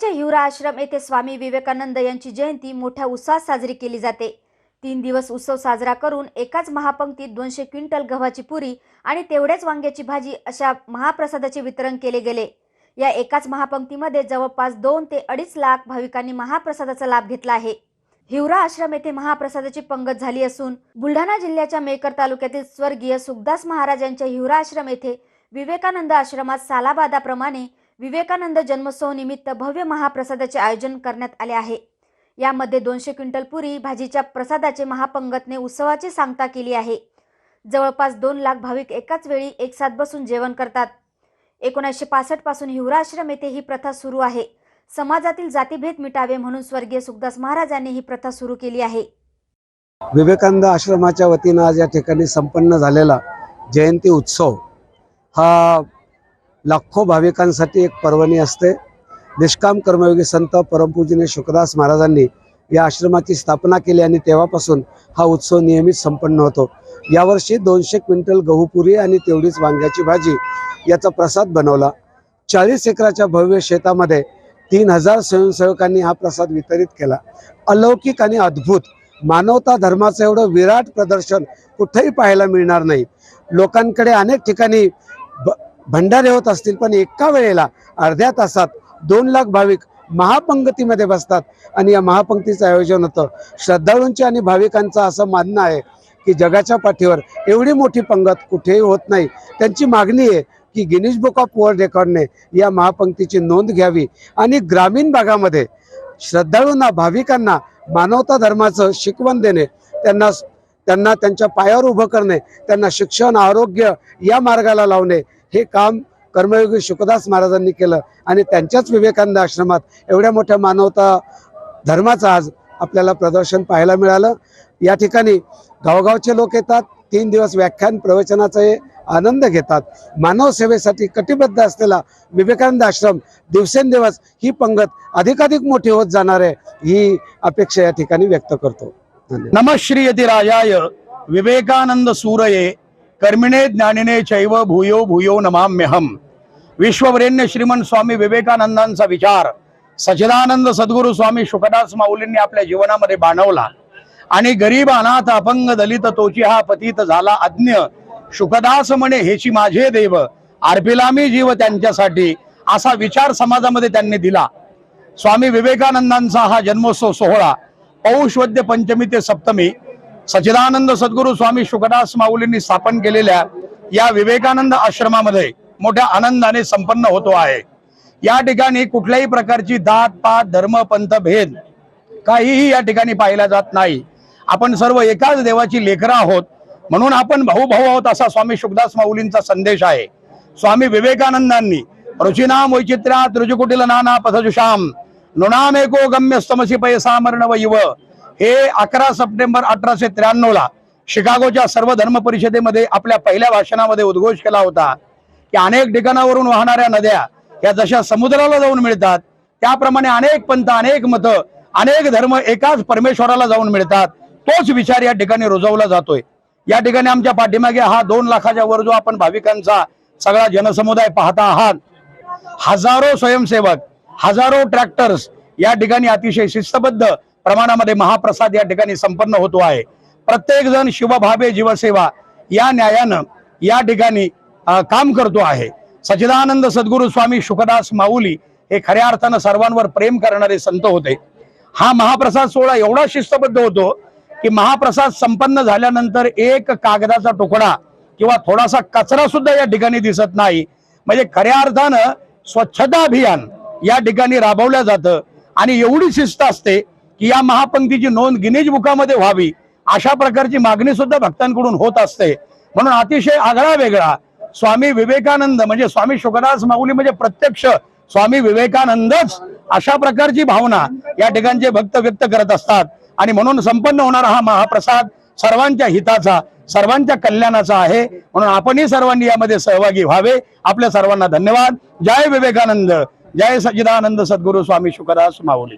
पुण्याच्या हिवरा आश्रम येथे स्वामी विवेकानंद यांची जयंती मोठ्या उत्साहात साजरी केली जाते. तीन दिवस उत्सव साजरा करून एकाच महापंक्तीत दोनशे क्विंटल गव्हाची पुरी आणि तेवढ्याच वांग्याची भाजी अशा महाप्रसादाचे वितरण केले गेले. या एकाच महापंक्तीमध्ये जवळपास दोन ते अडीच लाख भाविकांनी महाप्रसादाचा लाभ घेतला आहे. हिवरा आश्रम येथे महाप्रसादाची पंगत झाली असून बुलढाणा जिल्ह्याच्या मेकर तालुक्यातील स्वर्गीय सुखदास महाराज यांच्या हिवरा आश्रम येथे विवेकानंद आश्रमात सालाबादाप्रमाणे विवेकानंद जन्मोत्सव निमित्त भव्य महाप्रसादाचे आयोजन करण्यात आले आहे. यामध्ये दोनशे क्विंटल पुरी भाजीच्या प्रसादाचे महापंगतने उत्सवाची सांगता केली आहे. जवळपास दोन लाख भाविक एकाच वेळी एकसाथ बसून जेवण करतात. एकोणीसशे पासष्टपासून हिवराश्रम येथे ही प्रथा सुरू आहे. समाजातील जातीभेद मिटावे म्हणून स्वर्गीय सुखदास महाराजांनी ही प्रथा सुरू केली आहे. विवेकानंद आश्रमाच्या वतीनं आज या ठिकाणी संपन्न झालेला जयंती उत्सव हा लाखो भाविकांसाठी एक पर्वणी असते. निष्काम कर्मयोगी संत परमपूजने शुकदास महाराजांनी या आश्रमाची स्थापना केली आणि तेव्हापासून हा उत्सव नियमित संपन्न होतो. यावर्षी दोनशे क्विंटल गहूपुरी आणि तेवढीच वांग्याची भाजी याचा प्रसाद बनवला. चाळीस एकराच्या भव्य शेतामध्ये तीन हजार स्वयंसेवकांनी हा प्रसाद वितरित केला. अलौकिक आणि अद्भुत मानवता धर्माचं एवढं विराट प्रदर्शन कुठेही पाहायला मिळणार नाही. लोकांकडे अनेक ठिकाणी ब भंडारे होत असतील पण एका वेळेला अर्ध्या तासात दोन लाख भाविक महापंगतीमध्ये बसतात. आणि या महापंक्तीचं आयोजन होतं. श्रद्धाळूंचे आणि भाविकांचं असं मानणं आहे की जगाच्या पाठीवर एवढी मोठी पंगत कुठेही होत नाही. त्यांची मागणी आहे की गिनीज बुक ऑफ वर्ल्ड रेकॉर्डने या महापंक्तीची नोंद घ्यावी. आणि ग्रामीण भागामध्ये श्रद्धाळूंना भाविकांना मानवता धर्माचं शिकवण देणे त्यांना त्यांना त्यांच्या पायावर उभं करणे त्यांना शिक्षण आरोग्य या मार्गाला लावणे हे काम कर्मयोगी शुकदास महाराजांनी केलं आणि त्यांच्याच विवेकानंद आश्रमात एवढ्या मोठ्या मानवता धर्माचं आज आपल्याला प्रदर्शन पाहायला मिळालं. या ठिकाणी गावगावचे लोक येतात तीन दिवस व्याख्यान प्रवचनाचे आनंद घेतात. मानव सेवेसाठी कटिबद्ध असलेला विवेकानंद आश्रम दिवसेंदिवस ही पंगत अधिकाधिक मोठी होत जाणार आहे ही अपेक्षा या ठिकाणी व्यक्त करतो. धन्यवाद. नम श्रीयती राजाय विवेकानंद सूरये कर्मिणे ज्ञानिने चैव भूयो भूयो नमाम्यहम. विश्ववरेण्य श्रीमंत स्वामी विवेकानंदांचा विचार सचिदानंद सद्गुरू स्वामी शुकदास माऊलींनी आपल्या जीवनामध्ये बाणवला. आणि गरीब अनाथ अपंग दलित तोची हा पतित झाला अज्ञ. शुकदास म्हणे हेची माझे देव अर्पिला मी जीव त्यांच्यासाठी असा विचार समाजामध्ये त्यांनी दिला. स्वामी विवेकानंदांचा हा जन्मोत्सव सोहळा पौष वद्य पंचमी ते सप्तमी सच्चिदानंद सद्गुरू स्वामी शुकदास माऊलींनी स्थापन केलेल्या या विवेकानंद आश्रमामध्ये मोठ्या आनंदाने संपन्न होतो आहे. या ठिकाणी कुठल्याही प्रकारची दात पात धर्म पंथ भेद काहीही या ठिकाणी पाहिला जात नाही. आपण सर्व एकाच देवाची लेकरं आहोत. म्हणून आपण भाऊ भाऊ आहोत असा स्वामी शुकदास माऊलींचा संदेश आहे. स्वामी विवेकानंदांनी रुचिनाम वैचित्र्यात रुजुकुटील नाना पथजुषाम नृणाम गम्य गम्यस्तमसी पैसा मरण वैव हे अकरा सप्टेंबर अठराशे त्र्याण्णव ला शिकागोच्या सर्व धर्म परिषदेमध्ये आपल्या पहिल्या भाषणामध्ये उद्घोष केला होता. की अनेक ठिकाणावरून वाहणाऱ्या नद्या या जशा समुद्राला जाऊन मिळतात त्याप्रमाणे अनेक पंथ अनेक मतं अनेक धर्म एकाच परमेश्वराला जाऊन मिळतात. तोच विचार या ठिकाणी रुजवला जातोय. या ठिकाणी आमच्या पाठीमागे हा दोन लाखाच्या वर जो आपण भाविकांचा सगळा जनसमुदाय पाहता आहात हजारो स्वयंसेवक हजारो ट्रॅक्टर्स या ठिकाणी अतिशय शिस्तबद्ध प्रमाणामध्ये महाप्रसाद या ठिकाणी संपन्न होतो आहे. प्रत्येक जण शिवभावे जीवसेवा या न्यायानं या ठिकाणी काम करतो आहे. सचिदानंद सद्गुरु स्वामी शुकदास माऊली हे खऱ्या अर्थानं सर्वांवर प्रेम करणारे संत होते. हा महाप्रसाद सोहळा एवढा शिस्तबद्ध होतो की महाप्रसाद संपन्न झाल्यानंतर एक कागदाचा तुकडा किंवा थोडासा कचरा सुद्धा या ठिकाणी दिसत नाही. म्हणजे खऱ्या अर्थानं स्वच्छता अभियान या ठिकाणी राबवलं जातं आणि एवढी शिस्त असते की या महापंक्तीची नोंद गिनीज बुकामध्ये व्हावी अशा प्रकारची मागणी सुद्धा भक्तांकडून होत असते. म्हणून अतिशय आगळा वेगळा स्वामी विवेकानंद म्हणजे स्वामी शुकदास माऊली म्हणजे प्रत्यक्ष स्वामी विवेकानंदच अशा प्रकारची भावना या ठिकाणचे भक्त व्यक्त करत असतात. आणि म्हणून संपन्न होणारा हा महाप्रसाद सर्वांच्या हिताचा सर्वांच्या कल्याणाचा आहे. म्हणून आपणही सर्वांनी यामध्ये सहभागी व्हावे. आपल्या सर्वांना धन्यवाद. जय विवेकानंद. जय सच्चिदानंद सद्गुरू स्वामी शुकदास माऊली.